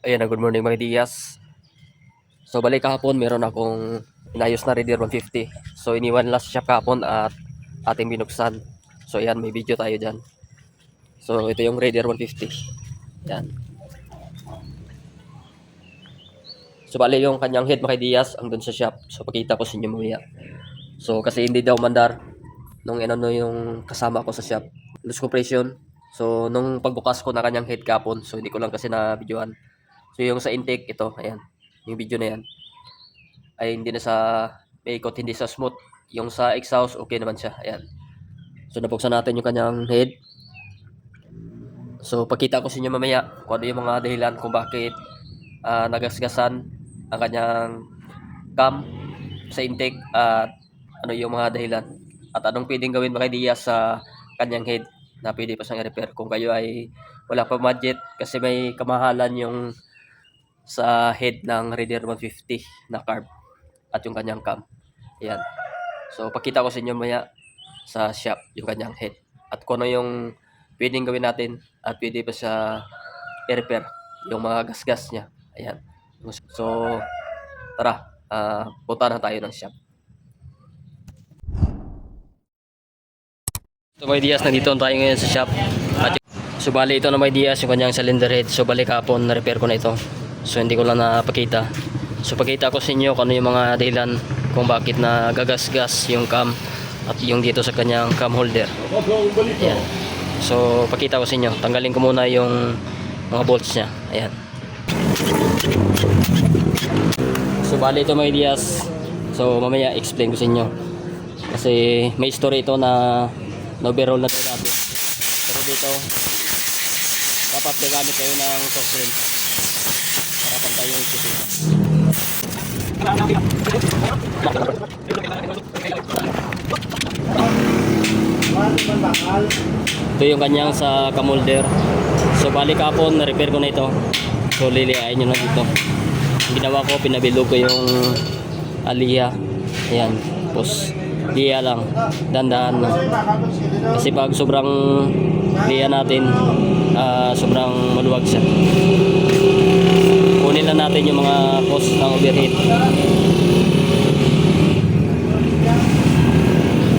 Ayan na, good morning mga Diaz. So balik kahapon, meron akong inayos na Raider 150. So iniwan last shop kahapon at ating binuksan. So ayan, may video tayo dyan. So ito yung Raider 150. Yan. So bali yung kanyang head mga Diaz ang dun sa shop. So pakita ko sa inyo mamaya. So kasi hindi daw mandar nung inano yung kasama ko sa shop. Loose compression. So nung pagbukas ko na kanyang head kahapon, so hindi ko lang kasi na videohan. So yung sa intake ito, ayan, yung video na yan ay hindi na sa may hindi sa smooth. Yung sa exhaust, okay naman siya. Ayan. So nabuksan natin yung kanyang head. So pakita ko sa inyo mamaya kung ano yung mga dahilan kung bakit ah, nagasgasan ang kanyang cam sa intake at ano yung mga dahilan at anong pwedeng gawin mga idea sa kanyang head na pwede pa siyang i-repair kung kayo ay wala pa budget kasi may kamahalan yung sa head ng Raider 150 na carb at yung kanyang cam. Ayan. So, pakita ko sa inyo maya sa shop yung kanyang head. At kung ano yung pwedeng gawin natin at pwede pa siya i-repair yung mga gasgas niya. Ayan. So, tara. ah punta na tayo ng shop. So, may Diaz, nandito tayo ngayon sa shop. At So bali ito na may Diaz yung kanyang cylinder head. So balik kapon na repair ko na ito. So hindi ko lang napakita. So pakita ko sa inyo kung ano yung mga dahilan kung bakit na gagasgas yung cam at yung dito sa kanyang cam holder. Ayan. So pakita ko sa inyo. Tanggalin ko muna yung mga bolts niya. Ayan. So bali ito may Diaz. So mamaya explain ko sa inyo. Kasi may story ito na na-overhaul na ito dati. Pero dito, dapat gagamit kayo ng soft drink yung kusina. Ito yung kanyang sa kamolder. So balik kapon, na-repair ko na ito. So liliain nyo na dito. Ginawa ko, pinabilog ko yung aliyah. Ayan. Tapos, liya lang. Dandahan lang. Kasi pag sobrang liya natin, ah, sobrang maluwag siya. Kunin lang natin yung mga cost ng overheat.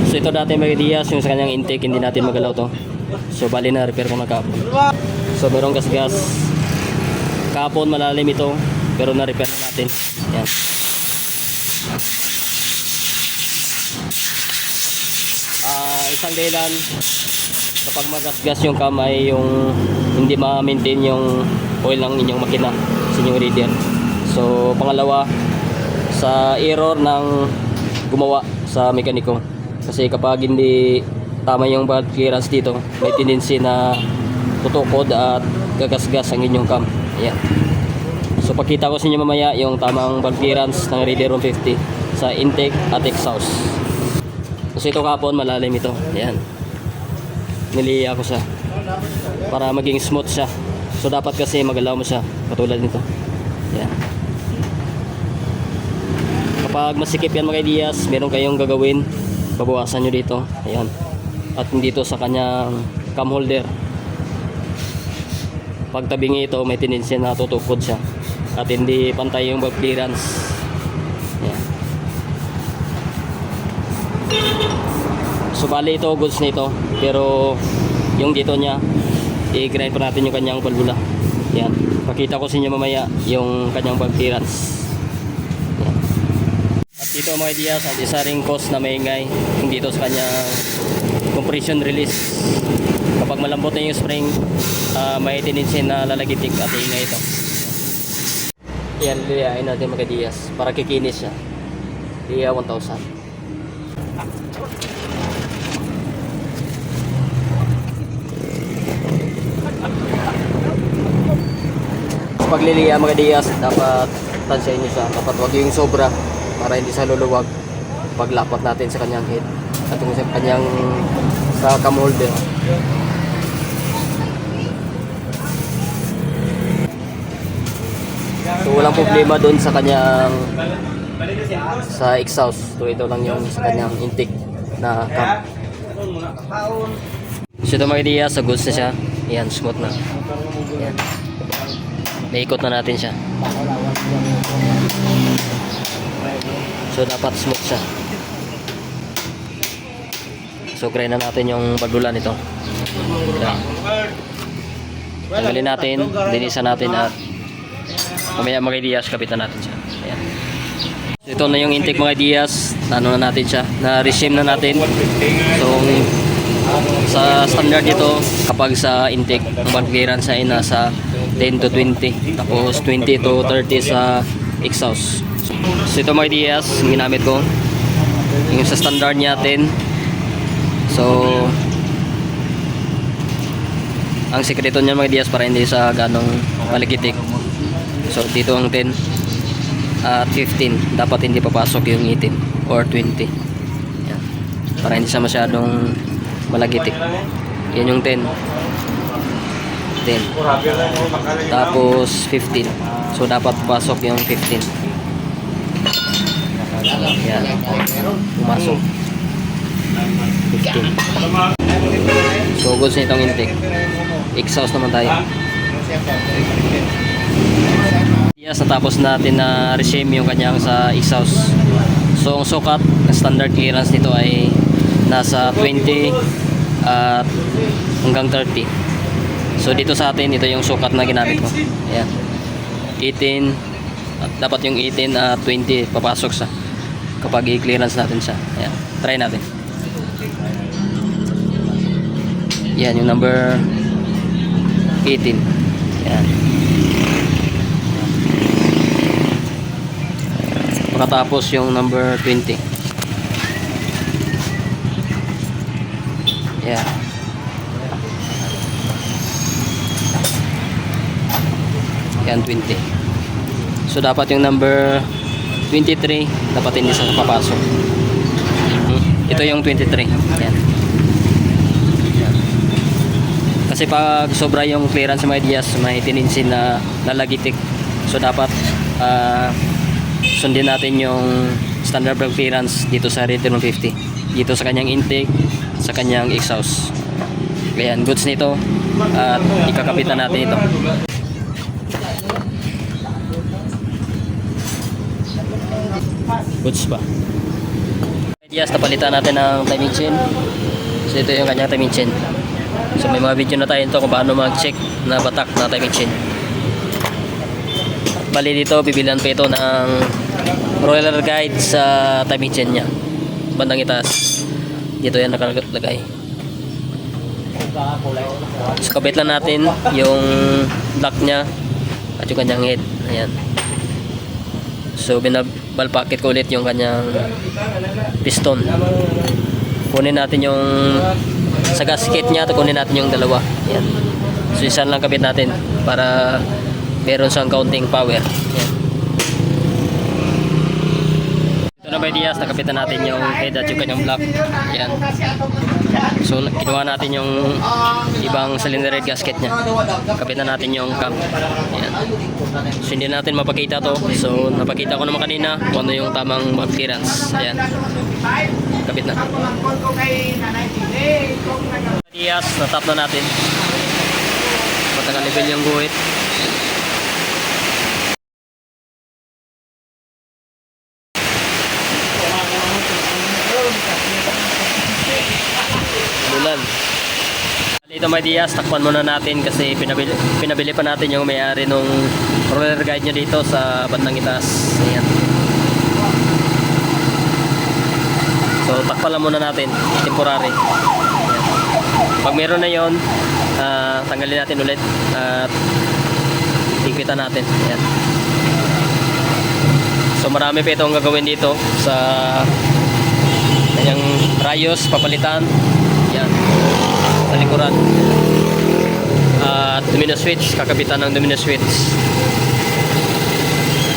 So ito dati may Diaz, yung sa kanyang intake, hindi natin magalaw to. So bali na repair ko na. So merong gas-gas. Kapon malalim ito, pero na-repair na natin. Yan. Ah, isang dahilan kapag magasgas yung kamay yung hindi ma-maintain yung oil ng inyong makina inyong radial. So pangalawa sa error ng gumawa sa mekaniko. Kasi kapag hindi tama yung valve clearance dito, may tendency na tutukod at gagasgas ang inyong cam. Ayan. So pakita ko sa inyo mamaya yung tamang valve clearance ng Raider 150 sa intake at exhaust. Kasi ito kapon malalim ito. Ayan. Niliya ko siya. Para maging smooth siya. So dapat kasi magalaw mo siya. Katulad nito. Ayan. Kapag masikip yan mga ideas, meron kayong gagawin. Babawasan nyo dito. Ayan. At dito sa kanyang cam holder. Pag tabingi ito, may tendency na tutukod siya. At hindi pantay yung valve clearance. Ayan. So bali ito goods nito pero yung dito niya i-grind pa natin yung kanyang valvula. Yan. Pakita ko sa inyo mamaya yung kanyang valve clearance. At dito mga ideas at isa ring cause na maingay dito sa kanyang compression release. Kapag malambot na yung spring, ah, may tendency na lalagitik at ingay ito. Yan, liyain natin mga ideas para kikinis siya. Liya 1,000. Pagliliya mga diyas dapat tansyahin nyo siya. Dapat wag yung sobra para hindi sa luluwag paglapat natin sa kanyang head at yung sa kanyang sa cam holder so walang problema doon sa kanyang sa exhaust so ito lang yung sa kanyang intake na cam. So ito mga diyas sa goods na siya. Yan smooth na. Yan Naikot na natin siya. So dapat smooth siya. So grind na natin yung badulan nito. Tanggalin natin, linisan natin at mamaya mga ideas kapitan natin siya. Ayan. Ito na yung intake mga ideas. Ano na natin siya. Na resume na natin. So sa standard dito kapag sa intake ang clearance ay nasa 10 to 20 tapos 20 to 30 sa exhaust. So, ito mga ideas ginamit ko. Yung sa standard niya 10 so ang sekreto niya mga ideas para hindi sa ganong maligitik so dito ang 10 at 15 dapat hindi papasok yung 18 or 20 yan. para hindi siya masyadong malagitik. Yan yung 10 10 tapos 15 so dapat pasok yung 15 yan. Pumasok. 15 so goods na itong intake. Exhaust naman tayo. Yes natapos natin na resume yung kanyang sa exhaust. So ang sukat ang standard clearance nito ay nasa 20 at hanggang 30 so dito sa atin ito yung sukat na ginamit ko. Ayan. 18 at dapat yung 18 at 20 papasok sa kapag i-clearance natin siya. Ayan. Try natin. Yan yung number 18 yan pagkatapos yung number 20 yan yan 20 so dapat yung number 23 dapat hindi sa papasok Hmm, ito yung 23 yan kasi pag sobra yung clearance mga ideas, may tendency na lalagitik. So dapat ah, sundin natin yung standard brake clearance dito sa Return 150. Dito sa kanyang intake, sa kanyang exhaust. Kaya goods nito at ikakapitan natin ito. Goods pa. Ideas, napalitan natin ng timing chain. So ito yung kanyang timing chain. So may mga video na tayo nito kung paano mag-check na batak na timing chain. Bali dito, bibilan pa ito ng roller guide sa timing chain niya. Bandang itaas. Dito yan nakalagay. So kabit lang natin yung lock niya at yung kanyang head. Ayan. So binabalpakit ko ulit yung kanyang piston. Kunin natin yung sa gasket niya at kunin natin yung dalawa. Yan. So isa lang kabit natin para meron siyang counting power. Yan. Ito na ba Diaz, nakapitan natin yung head at yung kanyang block. Yan. So kinuha natin yung ibang cylinder head gasket niya. Kapitan natin yung cam. Yan. So hindi natin mapakita to. So napakita ko naman kanina kung ano yung tamang mag clearance. Ayan. Kapit na. Diaz, natap na natin. Matagal level yung guhit. Bulan. Dito may Diaz, takpan muna natin kasi pinabili, pinabili pa natin yung may-ari nung roller guide niya dito sa bandang itaas. Ayan. So takpan lang muna natin, temporary. Ayan. Pag meron na yon, ah, tanggalin natin ulit at higpitan natin. Ayan. So marami pa itong gagawin dito sa kanyang rayos, papalitan. Sa likuran. At domino switch, kakabitan ng domino switch.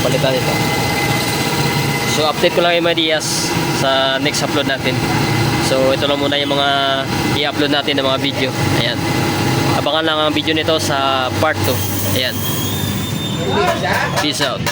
Palitan ito. So update ko lang yung mga sa next upload natin. So ito lang muna yung mga i-upload natin ng mga video. Ayan. Abangan lang ang video nito sa part 2. Ayan. Peace out.